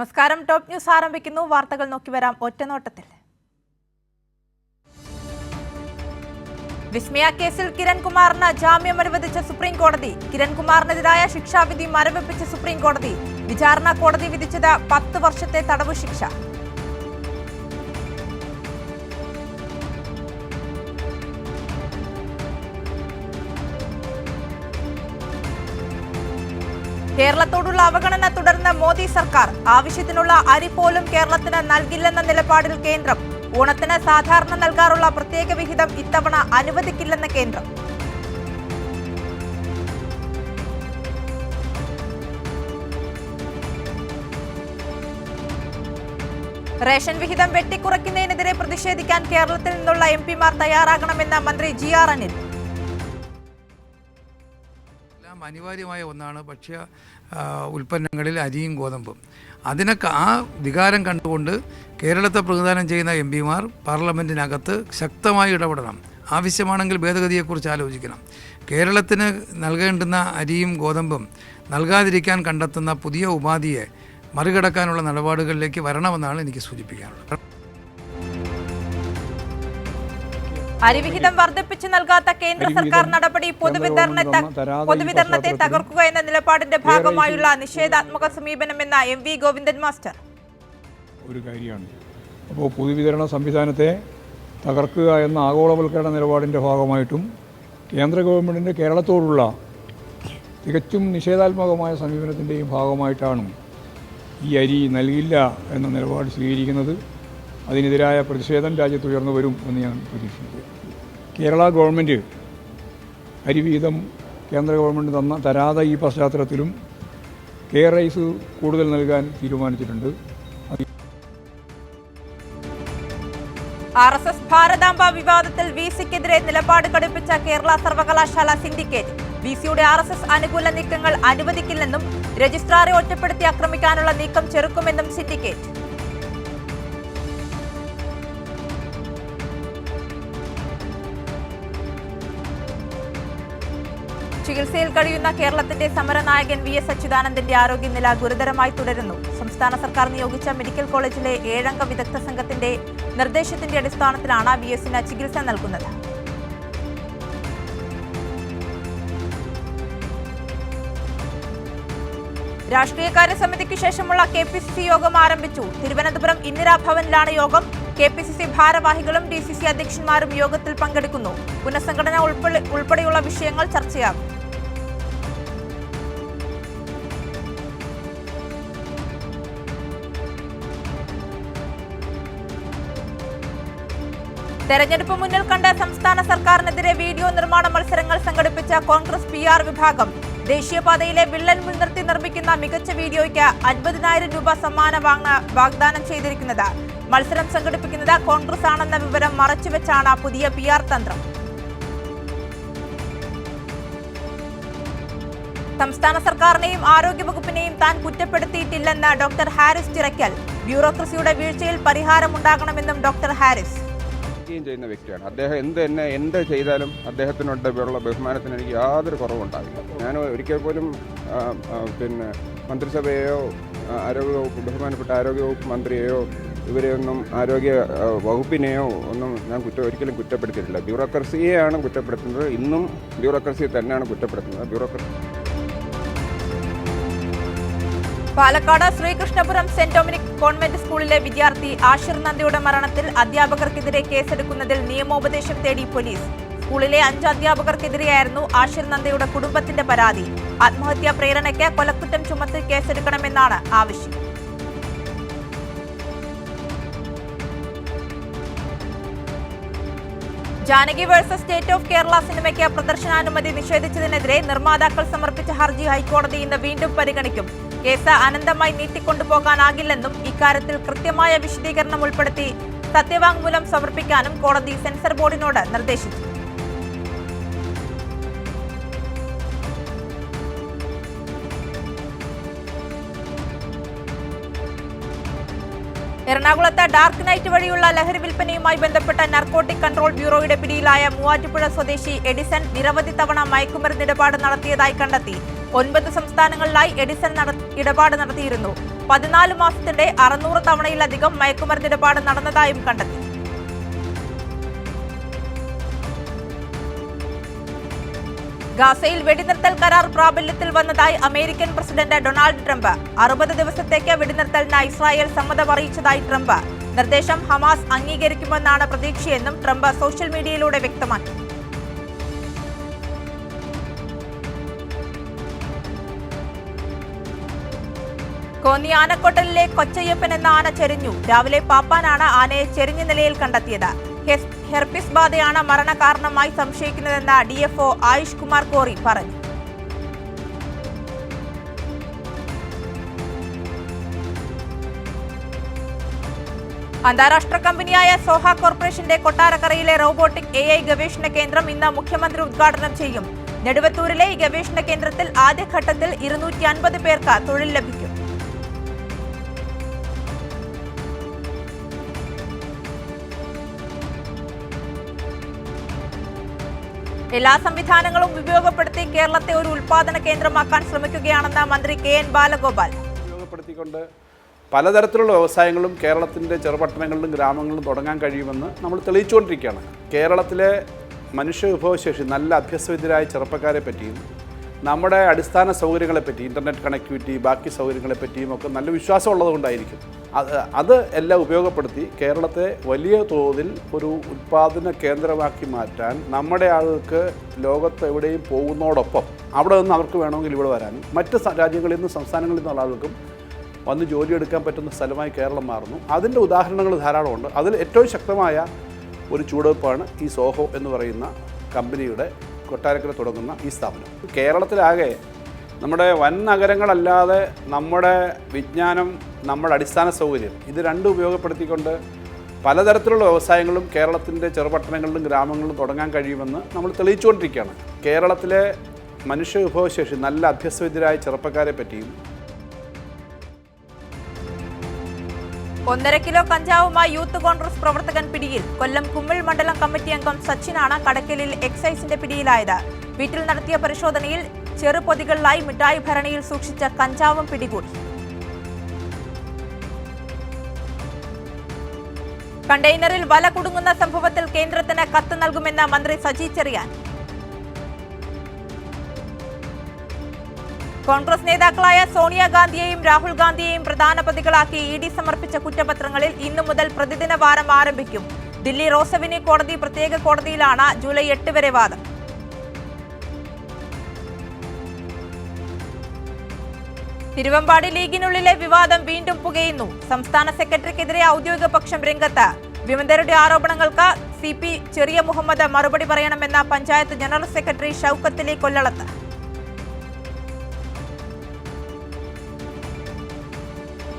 നമസ്കാരം. Top news ആരംഭിക്കുന്നു. വാർത്തകൾ നോക്കി വരാം. ഒറ്റനോട്ടത്തിൽ. വിസ്മയ കേസിൽ കിരൺകുമാറിന് ജാമ്യം അനുവദിച്ച സുപ്രീം കോടതി. കിരൺകുമാറിനെതിരായ ശിക്ഷാവിധി മരവിപ്പിച്ച സുപ്രീം കോടതി. വിചാരണ കോടതി വിധിച്ചത് പത്ത് വർഷത്തെ തടവ് ശിക്ഷ കേരളത്തോടുള്ള അവഗണന തുടർന്ന് മോദി സർക്കാർ ആവശ്യത്തിനുള്ള അരി പോലും കേരളത്തിന് നൽകില്ലെന്ന നിലപാടിൽ കേന്ദ്രം. ഓണത്തിന് സാധാരണ നൽകാറുള്ള പ്രത്യേക വിഹിതം ഇത്തവണ അനുവദിക്കില്ലെന്ന കേന്ദ്രം. റേഷൻ വിഹിതം വെട്ടിക്കുറയ്ക്കുന്നതിനെതിരെ പ്രതിഷേധിക്കാൻ കേരളത്തിൽ നിന്നുള്ള എം പിമാർ തയ്യാറാകണമെന്ന് മന്ത്രി ജി ആർ അനിൽ. അനിവാര്യമായ ഒന്നാണ് ഭക്ഷ്യ ഉൽപ്പന്നങ്ങളിൽ അരിയും ഗോതമ്പും. അതിനൊക്കെ ആ വികാരം കണ്ടുകൊണ്ട് കേരളത്തെ പ്രതിദാനം ചെയ്യുന്ന എം പിമാർ പാർലമെന്റിനകത്ത് ശക്തമായി ഇടപെടണം. ആവശ്യമാണെങ്കിൽ ഭേദഗതിയെക്കുറിച്ച് ആലോചിക്കണം. കേരളത്തിന് നൽകേണ്ടുന്ന അരിയും ഗോതമ്പും നൽകാതിരിക്കാൻ കണ്ടെത്തുന്ന പുതിയ ഉപാധിയെ മറികടക്കാനുള്ള നിലപാടുകളിലേക്ക് വരണമെന്നാണ് എനിക്ക് സൂചിപ്പിക്കാനുള്ളത്. അരിവിഹിതം വർദ്ധിപ്പിച്ചു നൽകാത്ത കേന്ദ്ര സർക്കാർ നടപടി പൊതുവിതരണത്തെ പൊതുവിതരണത്തെ തകർക്കുക എന്ന നിലപാടിന്റെ ഭാഗമായുള്ള നിഷേധാത്മക സമീപനമെന്ന എം വി ഗോവിന്ദൻ മാസ്റ്റർ. ഒരു കാര്യമാണ്. അപ്പോൾ പൊതുവിതരണ സംവിധാനത്തെ തകർക്കുക എന്ന ആഗോളവൽക്കരണ നിലപാടിന്റെ ഭാഗമായിട്ടും കേന്ദ്ര ഗവൺമെന്റിന്റെ കേരളത്തോടുള്ള തികച്ചും നിഷേധാത്മകമായ സമീപനത്തിന്റെയും ഭാഗമായിട്ടാണ് ഈ അരി നൽകില്ല എന്ന നിലപാട് സ്വീകരിക്കുന്നത്. അതിനെതിരായ പ്രതിഷേധം രാജ്യത്ത് ഉയർന്നു വരും എന്ന് ഞാൻ പ്രതീക്ഷിക്കുക കേരള ഗവൺമെന്റ് അരിവീതം കേന്ദ്ര ഗവൺമെന്റ് തന്ന തരാതെ ഈ പശ്ചാത്തലത്തിലും കെ റൈസ് കൂടുതൽ നൽകാൻ തീരുമാനിച്ചിട്ടുണ്ട്. ആർ എസ് എസ് ഭാരതാംബ വിവാദത്തിൽ വി സിക്കെതിരെ നിലപാട് കടുപ്പിച്ച കേരള സർവകലാശാല സിൻഡിക്കേറ്റ്. വി സിയുടെ ആർ എസ് എസ് അനുകൂല നീക്കങ്ങൾ അനുവദിക്കില്ലെന്നും രജിസ്ട്രാറെ ഒറ്റപ്പെടുത്തി ആക്രമിക്കാനുള്ള നീക്കം ചെറുക്കുമെന്നും സിൻഡിക്കേറ്റ്. ചികിത്സയിൽ കഴിയുന്ന കേരളത്തിന്റെ സമരനായകൻ വി എസ് അച്യുതാനന്ദന്റെ ആരോഗ്യനില ഗുരുതരമായി തുടരുന്നു. സംസ്ഥാന സർക്കാർ നിയോഗിച്ച മെഡിക്കൽ കോളേജിലെ ഏഴംഗ വിദഗ്ധ സംഘത്തിന്റെ നിർദ്ദേശത്തിന്റെ അടിസ്ഥാനത്തിലാണ് വി എസിന് ചികിത്സ നൽകുന്നത്. രാഷ്ട്രീയകാര്യ സമിതിക്ക് ശേഷമുള്ള കെ പി സി സി യോഗം ആരംഭിച്ചു. തിരുവനന്തപുരം ഇന്ദിരാഭവനിലാണ് യോഗം. കെ പി സി സി ഭാരവാഹികളും ഡി സി സി അധ്യക്ഷന്മാരും യോഗത്തിൽ പങ്കെടുക്കുന്നു. പുനഃസംഘടന ഉൾപ്പെടെ ഉൾപ്പെടെയുള്ള വിഷയങ്ങൾ ചർച്ചയാകും. തെരഞ്ഞെടുപ്പ് മുന്നിൽ കണ്ട സംസ്ഥാന സർക്കാരിനെതിരെ വീഡിയോ നിർമ്മാണ മത്സരങ്ങൾ സംഘടിപ്പിച്ച കോൺഗ്രസ് പി ആർ വിഭാഗം ദേശീയപാതയിലെ വിള്ളൽ മുൻനിർത്തി നിർമ്മിക്കുന്ന മികച്ച വീഡിയോയ്ക്ക് അൻപതിനായിരം രൂപ സമ്മാനം വാഗ്ദാനം ചെയ്തിരിക്കുന്നത്. മത്സരം സംഘടിപ്പിക്കുന്നത് കോൺഗ്രസ് ആണെന്ന വിവരം മറച്ചുവെച്ചാണ് പുതിയ പി ആർ തന്ത്രം. സംസ്ഥാന സർക്കാരിനെയും ആരോഗ്യവകുപ്പിനെയും താൻ കുറ്റപ്പെടുത്തിയിട്ടില്ലെന്ന് ഡോക്ടർ ഹാരിസ് ചിറയ്ക്കൽ. ബ്യൂറോക്രസിയുടെ വീഴ്ചയിൽ പരിഹാരമുണ്ടാകണമെന്നും ഡോക്ടർ ഹാരിസ്. ചെയ്യുകയും ചെയ്യുന്ന വ്യക്തിയാണ്. അദ്ദേഹം എന്ത് തന്നെ എന്ത് ചെയ്താലും അദ്ദേഹത്തിനോടുള്ള ബഹുമാനത്തിന് എനിക്ക് യാതൊരു കുറവുണ്ടാകില്ല ഞാൻ ഒരിക്കൽ പോലും പിന്നെ മന്ത്രിസഭയെയോ ആരോഗ്യ ആരോഗ്യവകുപ്പ് ബഹുമാനപ്പെട്ട ആരോഗ്യവകുപ്പ് മന്ത്രിയെയോ ഇവരെയൊന്നും ആരോഗ്യ വകുപ്പിനെയോ ഒന്നും ഞാൻ കുറ്റ ഒരിക്കലും കുറ്റപ്പെടുത്തിയിട്ടില്ല. ബ്യൂറോക്രസിയെയാണ് കുറ്റപ്പെടുത്തുന്നത്. ഇന്നും ബ്യൂറോക്രസിയെ തന്നെയാണ് കുറ്റപ്പെടുത്തുന്നത്. Bureaucracy Palakkad Sreekrishnapuram saint Dominic convent സ്കൂളിലെ വിദ്യാർത്ഥി ആഷിർ നന്ദിയുടെ മരണത്തിൽ അധ്യാപകർക്കെതിരെ കേസെടുക്കുന്നതിൽ നിയമോപദേശം തേടി പോലീസ്. സ്കൂളിലെ അഞ്ച് അധ്യാപകർക്കെതിരെയായിരുന്നു ആഷിർ നന്ദയുടെ കുടുംബത്തിന്റെ പരാതി. ആത്മഹത്യാ പ്രേരണയ്ക്ക് കൊലക്കുറ്റം ചുമത്തി കേസെടുക്കണമെന്നാണ് ആവശ്യം. Janaki versus state of Kerala സിനിമയ്ക്ക് പ്രദർശനാനുമതി നിഷേധിച്ചതിനെതിരെ നിർമ്മാതാക്കൾ സമർപ്പിച്ച ഹർജി ഹൈക്കോടതി ഇന്ന് വീണ്ടും പരിഗണിക്കും. കേസ് അനന്തമായി നീട്ടിക്കൊണ്ടുപോകാനാകില്ലെന്നും ഇക്കാര്യത്തിൽ കൃത്യമായ വിശദീകരണം ഉൾപ്പെടുത്തി സത്യവാങ്മൂലം സമർപ്പിക്കാനും കോടതി സെൻസർ ബോർഡിനോട് നിർദ്ദേശിച്ചു. എറണാകുളത്ത് ഡാർക്ക് നൈറ്റ് വഴിയുള്ള ലഹരി വിൽപ്പനയുമായി ബന്ധപ്പെട്ട നർക്കോട്ടിക് കൺട്രോൾ ബ്യൂറോയുടെ പിടിയിലായ മൂവാറ്റുപുഴ സ്വദേശി എഡിസൺ നിരവധി തവണ മയക്കുമരുന്നിടപാട് നടത്തിയതായി കണ്ടെത്തി. ഒൻപത് സംസ്ഥാനങ്ങളിലായി എഡിസൺ ഇടപാട് നടത്തിയിരുന്നു. പതിനാല് മാസത്തിനിടെ അറുന്നൂറ് തവണയിലധികം മയക്കുമരുന്ന് ഇടപാട് നടന്നതായും കണ്ടെത്തി. ഗാസയിൽ വെടിനിർത്തൽ കരാർ പ്രാബല്യത്തിൽ വന്നതായി അമേരിക്കൻ പ്രസിഡന്റ് ഡൊണാൾഡ് ട്രംപ്. അറുപത് ദിവസത്തേക്ക് വെടിനിർത്തലിന് ഇസ്രായേൽ സമ്മതം അറിയിച്ചതായി ട്രംപ്. നിർദ്ദേശം ഹമാസ് അംഗീകരിക്കുമെന്നാണ് പ്രതീക്ഷയെന്നും ട്രംപ് സോഷ്യൽ മീഡിയയിലൂടെ വ്യക്തമാക്കി. കോന്നി ആനക്കൊട്ടലിലെ കൊച്ചയ്യപ്പൻ എന്ന ആന ചെരിഞ്ഞു. രാവിലെ പാപ്പാനാണ് ആനയെ ചെരിഞ്ഞ നിലയിൽ കണ്ടെത്തിയത്. ഹെർപ്പിസ് ബാധയാണ് മരണകാരണമായി സംശയിക്കുന്നതെന്ന് ഒ ആയുഷ് കുമാർ കോറി പറഞ്ഞു. അന്താരാഷ്ട്ര കമ്പനിയായ സോഹ കോർപ്പറേഷന്റെ കൊട്ടാരക്കരയിലെ റോബോട്ടിക് എ ഐ ഗവേഷണ കേന്ദ്രം ഇന്ന് മുഖ്യമന്ത്രി ഉദ്ഘാടനം ചെയ്യും. നെടുവത്തൂരിലെ ഈ ഗവേഷണ കേന്ദ്രത്തിൽ ആദ്യഘട്ടത്തിൽ ഇരുന്നൂറ്റി അൻപത് പേർക്ക് തൊഴിൽ ലഭിക്കും. എല്ലാ സംവിധാനങ്ങളും ഉപയോഗപ്പെടുത്തി കേരളത്തെ ഒരു ഉൽപാദന കേന്ദ്രമാക്കാൻ ശ്രമിക്കുകയാണെന്ന് മന്ത്രി കെ എൻ ബാലഗോപാൽ. ഉപയോഗപ്പെടുത്തിക്കൊണ്ട് പലതരത്തിലുള്ള വ്യവസായങ്ങളും കേരളത്തിന്റെ ചെറുപട്ടണങ്ങളിലും ഗ്രാമങ്ങളിലും തുടങ്ങാൻ കഴിയുമെന്ന് നമ്മൾ തെളിയിച്ചുകൊണ്ടിരിക്കുകയാണ്. കേരളത്തിലെ മനുഷ്യ വിഭവശേഷി നല്ല അഭ്യസവിദ്യരായ ചെറുപ്പക്കാരെ പറ്റിയും നമ്മുടെ അടിസ്ഥാന സൗകര്യങ്ങളെപ്പറ്റി ഇന്റർനെറ്റ് കണക്ടിവിറ്റി ബാക്കി സൗകര്യങ്ങളെപ്പറ്റിയും ഒക്കെ നല്ല വിശ്വാസമുള്ളത് കൊണ്ടായിരിക്കും അത് അത് എല്ലാം ഉപയോഗപ്പെടുത്തി കേരളത്തെ വലിയ തോതിൽ ഒരു ഉൽപ്പാദന കേന്ദ്രമാക്കി മാറ്റാൻ നമ്മുടെ ആൾക്ക് ലോകത്ത് എവിടെയും പോകുന്നതോടൊപ്പം അവിടെ നിന്ന് അവർക്ക് വേണമെങ്കിൽ ഇവിടെ വരാനും മറ്റ് രാജ്യങ്ങളിൽ നിന്നും സംസ്ഥാനങ്ങളിൽ നിന്നുള്ള ആളുകൾക്കും വന്ന് ജോലിയെടുക്കാൻ പറ്റുന്ന സ്ഥലമായി കേരളം മാറുന്നു. അതിന്റെ ഉദാഹരണങ്ങൾ ധാരാളമുണ്ട് അതിൽ ഏറ്റവും ശക്തമായ ഒരു ചുവടുവെപ്പാണ് ഈ സോഹോ എന്ന് പറയുന്ന കമ്പനിയുടെ കൊട്ടാരക്കര തുടങ്ങുന്ന ഈ സ്ഥാപനം. കേരളത്തിലാകെ നമ്മുടെ വൻ നഗരങ്ങളല്ലാതെ നമ്മുടെ വിജ്ഞാനം നമ്മുടെ അടിസ്ഥാന സൗകര്യം ഇത് രണ്ടും ഉപയോഗപ്പെടുത്തിക്കൊണ്ട് പലതരത്തിലുള്ള വ്യവസായങ്ങളും കേരളത്തിന്റെ ചെറുപട്ടണങ്ങളിലും ഗ്രാമങ്ങളിലും തുടങ്ങാൻ കഴിയുമെന്ന് നമ്മൾ തെളിയിച്ചുകൊണ്ടിരിക്കുകയാണ്. കേരളത്തിലെ മനുഷ്യ വിഭവശേഷി നല്ല അഭ്യസ്തവിദ്യരായ ചെറുപ്പക്കാരെ പറ്റിയും ഒന്നര കിലോ കഞ്ചാവുമായി യൂത്ത് കോൺഗ്രസ് പ്രവർത്തകൻ പിടിയിൽ. കൊല്ലം കുമ്മിൾ മണ്ഡലം കമ്മിറ്റി അംഗം സച്ചിനാണ് കടക്കലിൽ എക്സൈസിന്റെ പിടിയിലായത്. വീട്ടിൽ നടത്തിയ പരിശോധനയിൽ ചെറുപൊതികളിലായി മിഠായി ഭരണിയിൽ സൂക്ഷിച്ച കഞ്ചാവും പിടികൂടി. കണ്ടെയ്നറിൽ വല കുടുങ്ങുന്ന സംഭവത്തിൽ കേന്ദ്രത്തിന് കത്ത് നൽകുമെന്ന് മന്ത്രി സജി ചെറിയാൻ. കോൺഗ്രസ് നേതാക്കളായ സോണിയാഗാന്ധിയെയും രാഹുൽ ഗാന്ധിയെയും പ്രധാന പ്രതികളാക്കി ഇ ഡി സമർപ്പിച്ച കുറ്റപത്രങ്ങളിൽ ഇന്നു മുതൽ പ്രതിദിന വാരം ആരംഭിക്കും. ദില്ലി റോസവിനി കോടതി പ്രത്യേക കോടതിയിലാണ് ജൂലൈ എട്ട് വരെ വാദം. തിരുവമ്പാടി ലീഗിനുള്ളിലെ വിവാദം വീണ്ടും പുകയുന്നു. സംസ്ഥാന സെക്രട്ടറിക്കെതിരെ ഔദ്യോഗിക പക്ഷം രംഗത്ത്. വിമതരുടെ ആരോപണങ്ങൾക്ക് സി പി ചെറിയ മുഹമ്മദ് മറുപടി പറയണമെന്ന പഞ്ചായത്ത് ജനറൽ സെക്രട്ടറി ഷൌക്കത്തിലെ കൊല്ലളത്ത്.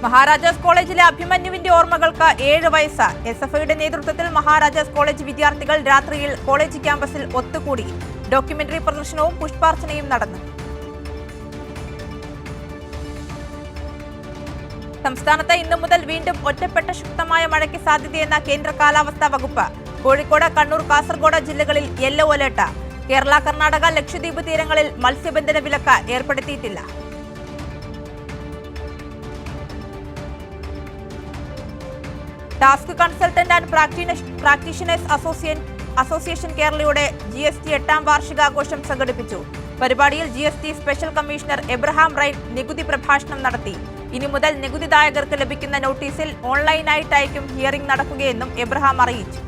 മഹാരാജാസ് കോളേജിലെ അഭിമന്യുവിന്റെ ഓർമ്മകൾക്ക് ഏഴ് വയസ്സ്. എസ് എഫ് ഐയുടെ നേതൃത്വത്തിൽ മഹാരാജാസ് കോളേജ് വിദ്യാർത്ഥികൾ രാത്രിയിൽ കോളേജ് ക്യാമ്പസിൽ ഒത്തുകൂടി. ഡോക്യുമെന്ററി പ്രദർശനവും പുഷ്പാർച്ചനയും നടന്നു. സംസ്ഥാനത്ത് ഇന്നു മുതൽ വീണ്ടും ഒറ്റപ്പെട്ട ശക്തമായ മഴയ്ക്ക് സാധ്യതയെന്ന കേന്ദ്ര കാലാവസ്ഥാ വകുപ്പ്. കോഴിക്കോട് കണ്ണൂർ കാസർഗോഡ് ജില്ലകളിൽ യെല്ലോ അലേർട്ട്. കേരള കർണാടക ലക്ഷദ്വീപ് തീരങ്ങളിൽ മത്സ്യബന്ധന വിലക്ക് ഏർപ്പെടുത്തിയിട്ടില്ല. Task consultant and practitioners association association കേരളയുടെ ജി എസ് ടി എട്ടാം വാർഷികാഘോഷം സംഘടിപ്പിച്ചു. പരിപാടിയിൽ G S T special commissioner Abraham Rhine നികുതി പ്രഭാഷണം നടത്തി. ഇനി മുതൽ നികുതിദായകർക്ക് ലഭിക്കുന്ന നോട്ടീസിൽ ഓൺലൈനായിട്ടായിരിക്കും ഹിയറിംഗ് നടക്കുകയെന്നും എബ്രഹാം അറിയിച്ചു.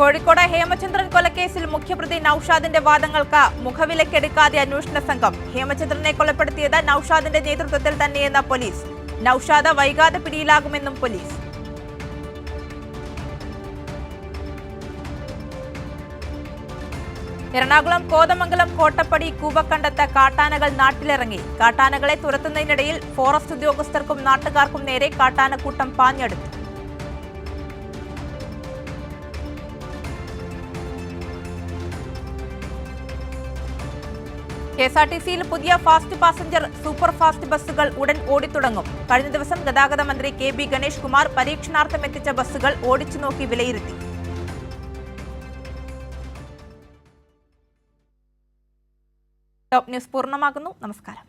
കോഴിക്കോട് ഹേമചന്ദ്രൻ കൊലക്കേസിൽ മുഖ്യപ്രതി നൌഷാദിന്റെ വാദങ്ങൾക്ക് മുഖവിലക്കെടുക്കാതെ അന്വേഷണ സംഘം ഹേമചന്ദ്രനെ കൊലപ്പെടുത്തിയത് നൌഷാദിന്റെ നേതൃത്വത്തിൽ തന്നെയെന്ന പോലീസ്. നൌഷാദ് വൈകാതെ പിടിയിലാകുമെന്നും പോലീസ്. എറണാകുളം കോതമംഗലം കോട്ടപ്പടി കൂവക്കണ്ടത്ത് കാട്ടാനകൾ നാട്ടിലിറങ്ങി. കാട്ടാനകളെ തുരത്തുന്നതിനിടയിൽ ഫോറസ്റ്റ് ഉദ്യോഗസ്ഥർക്കും നാട്ടുകാർക്കും നേരെ കാട്ടാനക്കൂട്ടം പാഞ്ഞെടുത്തു. കെ എസ് ആർ ടി സിയിൽ പുതിയ ഫാസ്റ്റ് പാസഞ്ചർ സൂപ്പർ ഫാസ്റ്റ് ബസ്സുകൾ ഉടൻ ഓടിത്തുടങ്ങും. കഴിഞ്ഞ ദിവസം ഗതാഗത മന്ത്രി കെ ബി ഗണേഷ് കുമാർ പരീക്ഷണാർത്ഥം എത്തിച്ച ബസ്സുകൾ ഓടിച്ചു നോക്കി വിലയിരുത്തി. ടോപ്പ് ന്യൂസ് പൂർണമാകുന്നു. നമസ്കാരം.